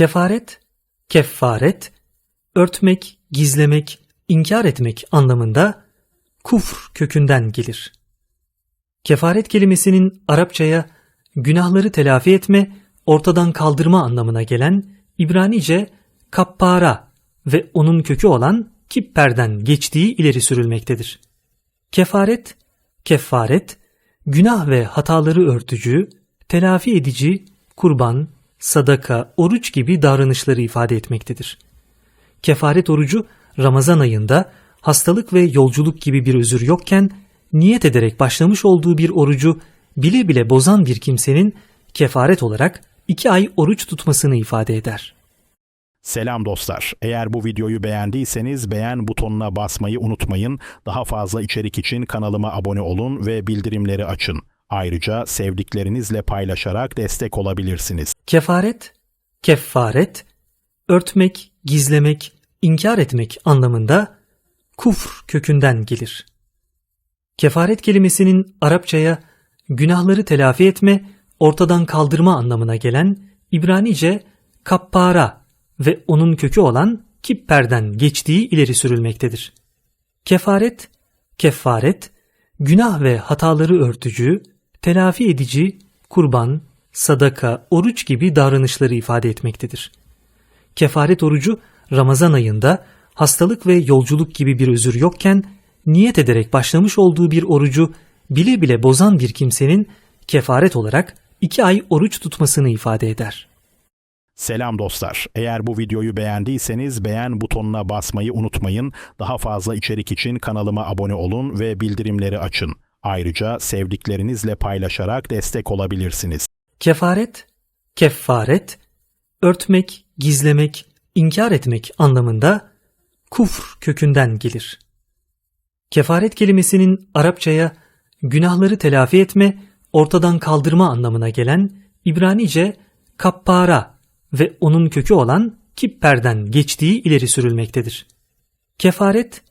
Kefaret, keffaret, örtmek, gizlemek, inkar etmek anlamında kufr kökünden gelir. Kefaret kelimesinin Arapçaya günahları telafi etme, ortadan kaldırma anlamına gelen İbranice kappara ve onun kökü olan kipperden geçtiği ileri sürülmektedir. Kefaret, keffaret, günah ve hataları örtücü, telafi edici, kurban, sadaka, oruç gibi davranışları ifade etmektedir. Kefaret orucu Ramazan ayında hastalık ve yolculuk gibi bir özür yokken niyet ederek başlamış olduğu bir orucu bile bile bozan bir kimsenin kefaret olarak iki ay oruç tutmasını ifade eder. Selam dostlar. Eğer bu videoyu beğendiyseniz beğen butonuna basmayı unutmayın. Daha fazla içerik için kanalıma abone olun ve bildirimleri açın. Ayrıca sevdiklerinizle paylaşarak destek olabilirsiniz. Kefaret, keffaret, örtmek, gizlemek, inkar etmek anlamında kufr kökünden gelir. Kefaret kelimesinin Arapçaya günahları telafi etme, ortadan kaldırma anlamına gelen İbranice kappara ve onun kökü olan kipperden geçtiği ileri sürülmektedir. Kefaret, keffaret, günah ve hataları örtücü, telafi edici, kurban, sadaka, oruç gibi davranışları ifade etmektedir. Kefaret orucu Ramazan ayında hastalık ve yolculuk gibi bir özür yokken niyet ederek başlamış olduğu bir orucu bile bile bozan bir kimsenin kefaret olarak iki ay oruç tutmasını ifade eder. Selam dostlar. Eğer bu videoyu beğendiyseniz beğen butonuna basmayı unutmayın. Daha fazla içerik için kanalıma abone olun ve bildirimleri açın. Ayrıca sevdiklerinizle paylaşarak destek olabilirsiniz. Kefaret, keffaret, örtmek, gizlemek, inkar etmek anlamında kufr kökünden gelir. Kefaret kelimesinin Arapçaya günahları telafi etme, ortadan kaldırma anlamına gelen İbranice kappara ve onun kökü olan kipperden geçtiği ileri sürülmektedir. Kefaret,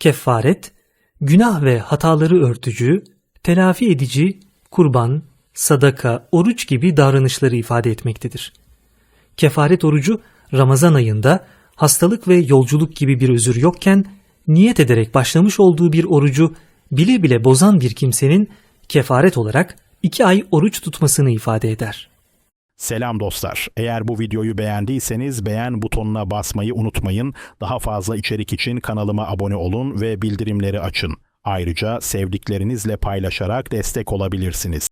keffaret, günah ve hataları örtücü, telafi edici, kurban, sadaka, oruç gibi davranışları ifade etmektedir. Kefaret orucu Ramazan ayında hastalık ve yolculuk gibi bir özür yokken niyet ederek başlamış olduğu bir orucu bile bile bozan bir kimsenin kefaret olarak iki ay oruç tutmasını ifade eder. Selam dostlar. Eğer bu videoyu beğendiyseniz beğen butonuna basmayı unutmayın. Daha fazla içerik için kanalıma abone olun ve bildirimleri açın. Ayrıca sevdiklerinizle paylaşarak destek olabilirsiniz.